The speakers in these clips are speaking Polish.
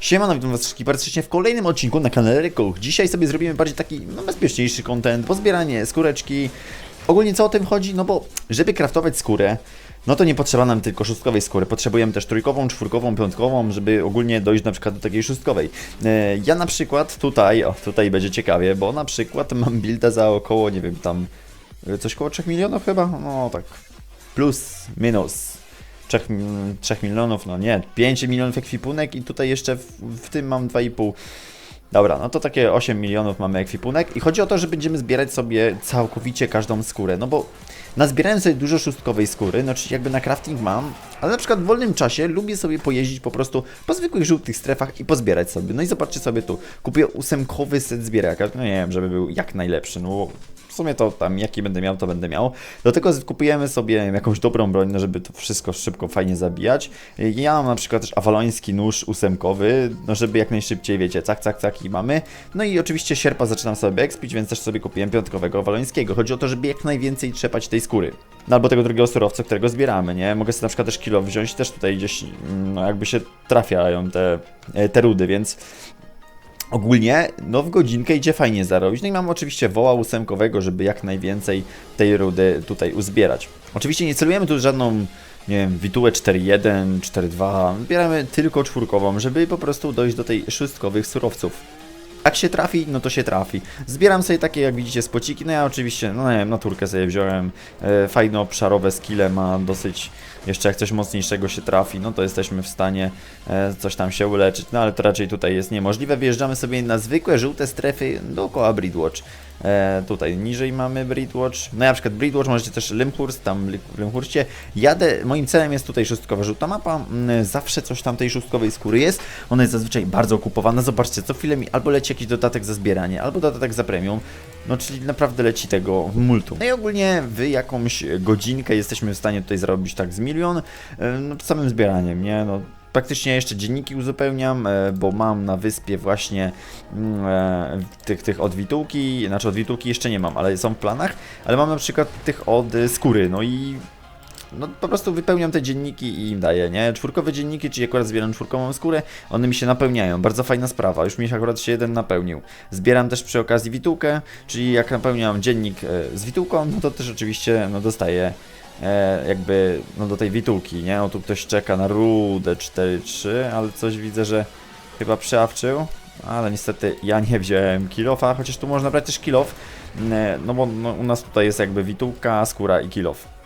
Siemano, witam was wszystkich bardzo serdecznie w kolejnym odcinku na kanale Rykuch. Dzisiaj sobie zrobimy bardziej taki, no bezpieczniejszy content, pozbieranie skóreczki. Ogólnie co o tym chodzi? No bo, żeby kraftować skórę, no to nie potrzeba nam tylko szóstkowej skóry. Potrzebujemy też trójkową, czwórkową, piątkową, żeby ogólnie dojść na przykład do takiej szóstkowej. E, Ja na przykład tutaj, o tutaj będzie ciekawie, bo na przykład mam builda za około, nie wiem, tam e, coś koło 3 milionów chyba? No tak, plus, minus. 3, 3 milionów, no nie, 5 milionów ekwipunek i tutaj jeszcze w, w tym mam 2,5. Dobra, no to takie 8 milionów mamy ekwipunek i chodzi o to, że będziemy zbierać sobie całkowicie każdą skórę, no bo nazbierałem sobie dużo szóstkowej skóry, no czyli jakby na crafting mam, ale na przykład w wolnym czasie lubię sobie pojeździć po prostu po zwykłych żółtych strefach i pozbierać sobie. No i zobaczcie sobie tu, kupię ósemkowy set zbieraka, no nie wiem, żeby był jak najlepszy, no sumie to tam jaki będę miał, to będę miał. Do tego kupujemy sobie jakąś dobrą broń, no żeby to wszystko szybko, fajnie zabijać. Ja mam na przykład też awaloński nóż ósemkowy, no żeby jak najszybciej, wiecie, cak, cak, cak i mamy. No i oczywiście sierpa zaczynam sobie expić, więc też sobie kupiłem piątkowego awalońskiego. Chodzi o to, żeby jak najwięcej trzepać tej skóry. No albo tego drugiego surowca, którego zbieramy, nie? Mogę sobie na przykład też kilo wziąć, też tutaj gdzieś, no jakby się trafiają te, te rudy, więc Ogólnie, no w godzinkę idzie fajnie zarobić. No i mam oczywiście woła ósemkowego, żeby jak najwięcej tej rudy tutaj uzbierać. Oczywiście nie celujemy tu żadną, nie wiem, witułę 4.1, 4.2. Zbieramy tylko czwórkową, żeby po prostu dojść do tej szóstkowych surowców. Jak się trafi, no to się trafi. Zbieram sobie takie, jak widzicie, spociki. No ja oczywiście, no nie wiem, naturkę sobie wziąłem. E, fajne obszarowe skille ma dosyć. Jeszcze jak coś mocniejszego się trafi, no to jesteśmy w stanie e, coś tam się uleczyć. No ale to raczej tutaj jest niemożliwe. Wjeżdżamy sobie na zwykłe żółte strefy dookoła Breedwatch. E, tutaj niżej mamy Breedwatch. No ja na przykład Breedwatch, możecie też Limhurst, tam w Limhurstie. Jadę, moim celem jest tutaj szóstkowa żółta mapa. Mm, Zawsze coś tam tej szóstkowej skóry jest. Ona jest zazwyczaj bardzo kupowana. Zobaczcie, co chwilę mi albo leci jakiś dodatek za zbieranie, albo dodatek za premium. No czyli naprawdę leci tego multum. No i ogólnie w jakąś godzinkę jesteśmy w stanie tutaj zrobić tak z milion. e, No samym zbieraniem, nie? No praktycznie jeszcze dzienniki uzupełniam, e, bo mam na wyspie właśnie mm, e, tych, tych od witułki, znaczy od witułki jeszcze nie mam, ale są w planach, ale mam na przykład tych od skóry, no i no po prostu wypełniam te dzienniki i im daję, nie? Czwórkowe dzienniki, czyli akurat zbieram czwórkową skórę, one mi się napełniają, bardzo fajna sprawa, już mi się akurat się jeden napełnił. Zbieram też przy okazji witułkę, czyli jak napełniam dziennik e, z witułką, no to też oczywiście no, dostaję e, jakby no, do tej witułki, nie? O tu ktoś czeka na rudę 4-3, ale coś widzę, że chyba przeawczył, ale niestety ja nie wziąłem kilofa, chociaż tu można brać też kilof, e, no bo no, u nas tutaj jest jakby witułka, skóra i kilof.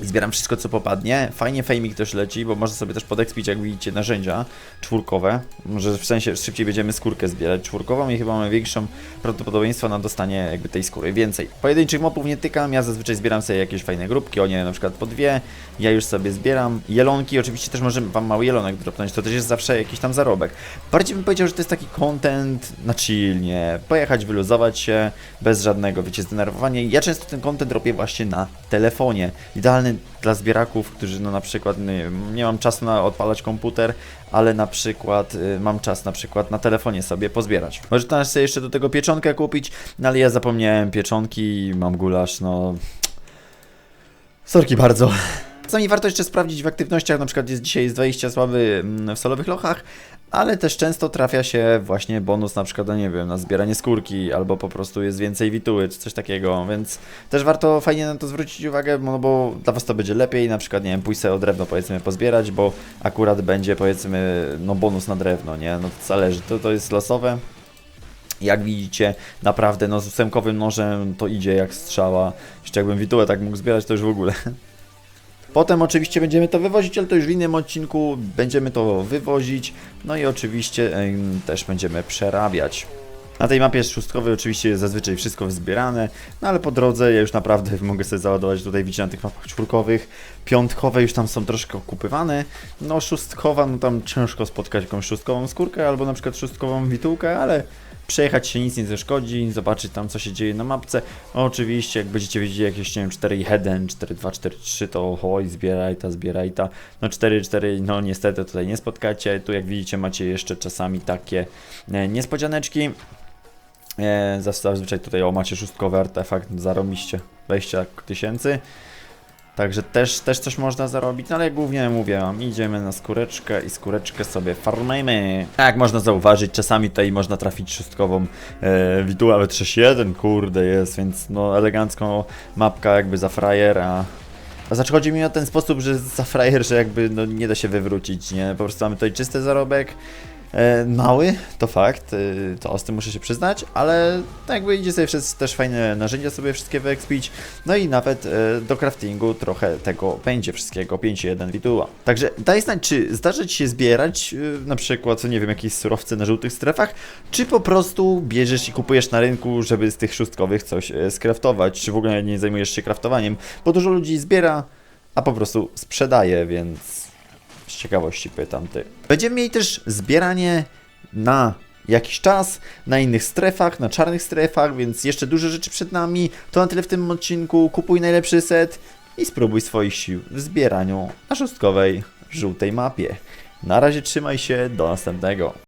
Zbieram wszystko, co popadnie. Fajnie fejmik też leci, bo można sobie też podekspić, jak widzicie, narzędzia czwórkowe. Może w sensie szybciej będziemy skórkę zbierać czwórkową i chyba mamy większą prawdopodobieństwo na dostanie jakby tej skóry. Więcej. Pojedynczych mopów nie tykam, ja zazwyczaj zbieram sobie jakieś fajne grupki, o nie na przykład po dwie. Ja już sobie zbieram. Jelonki, oczywiście też możemy wam mały jelonek dropnąć, to też jest zawsze jakiś tam zarobek. Bardziej bym powiedział, że to jest taki content na chillnie. Pojechać, wyluzować się, bez żadnego, wiecie, zdenerwowania. Ja często ten content robię właśnie na telefonie. Idealny dla zbieraków, którzy no na przykład nie, nie mam czasu na odpalać komputer, ale na przykład y, mam czas na przykład na telefonie sobie pozbierać. Może też sobie jeszcze do tego pieczonkę kupić, no ale ja zapomniałem pieczonki, mam gulasz, no... Sorki bardzo. Czasami warto jeszcze sprawdzić w aktywnościach, na przykład jest dzisiaj jest 20 sławy mm, w solowych lochach, ale też często trafia się właśnie bonus na przykład, no nie wiem, na zbieranie skórki, albo po prostu jest więcej wituły, czy coś takiego, więc też warto fajnie na to zwrócić uwagę, no bo dla Was to będzie lepiej, na przykład, nie wiem, pójść sobie o drewno powiedzmy pozbierać, bo akurat będzie powiedzmy, no bonus na drewno, nie, no to zależy, to, to jest losowe, jak widzicie, naprawdę no z ósemkowym nożem to idzie jak strzała. Jeszcze jakbym witułę tak mógł zbierać, to już w ogóle. Potem oczywiście będziemy to wywozić, ale to już w innym odcinku będziemy to wywozić. No i oczywiście też będziemy przerabiać. Na tej mapie szóstkowej oczywiście jest zazwyczaj wszystko wzbierane, no ale po drodze ja już naprawdę mogę sobie załadować tutaj, widzicie, na tych mapach czwórkowych. Piątkowe już tam są troszkę okupywane. No szóstkowa, no tam ciężko spotkać jakąś szóstkową skórkę albo na przykład szóstkową witułkę, ale przejechać się nic nie zaszkodzi, zobaczyć tam co się dzieje na mapce. Oczywiście, jak będziecie widzieli jakieś, nie wiem, 4-1, 4-2, 4-3, to oj, zbieraj ta, zbieraj ta. No 4-4, no niestety tutaj nie spotkacie. Tu jak widzicie macie jeszcze czasami takie e, niespodzianeczki. E, zazwyczaj tutaj o macie szóstkowy artefakt, zarobiście 20 tysięcy. Także też, też coś można zarobić, no ale głównie mówię wam, idziemy na skóreczkę i skóreczkę sobie farmujemy. A jak można zauważyć, czasami tutaj można trafić szóstkową e, widu, ale 3-1, kurde jest, więc no elegancką mapka jakby za frajera. A znaczy chodzi mi o ten sposób, że za frajer, że jakby no, nie da się wywrócić, nie? Po prostu mamy tutaj czysty zarobek. E, mały, to fakt, e, to tym muszę się przyznać, ale tak jakby idzie sobie przez też fajne narzędzia sobie wszystkie wyekspić, no i nawet e, do craftingu trochę tego będzie wszystkiego, 5.1 widuła. Także daj znać, czy zdarza Ci się zbierać na przykład, co nie wiem, jakieś surowce na żółtych strefach, czy po prostu bierzesz i kupujesz na rynku, żeby z tych szóstkowych coś skraftować, czy w ogóle nie zajmujesz się craftowaniem, bo dużo ludzi zbiera, a po prostu sprzedaje, więc z ciekawości pytam ty. Będziemy mieli też zbieranie na jakiś czas, na innych strefach, na czarnych strefach, więc jeszcze dużo rzeczy przed nami. To na tyle w tym odcinku. Kupuj najlepszy set i spróbuj swoich sił w zbieraniu na szóstkowej żółtej mapie. Na razie trzymaj się, do następnego.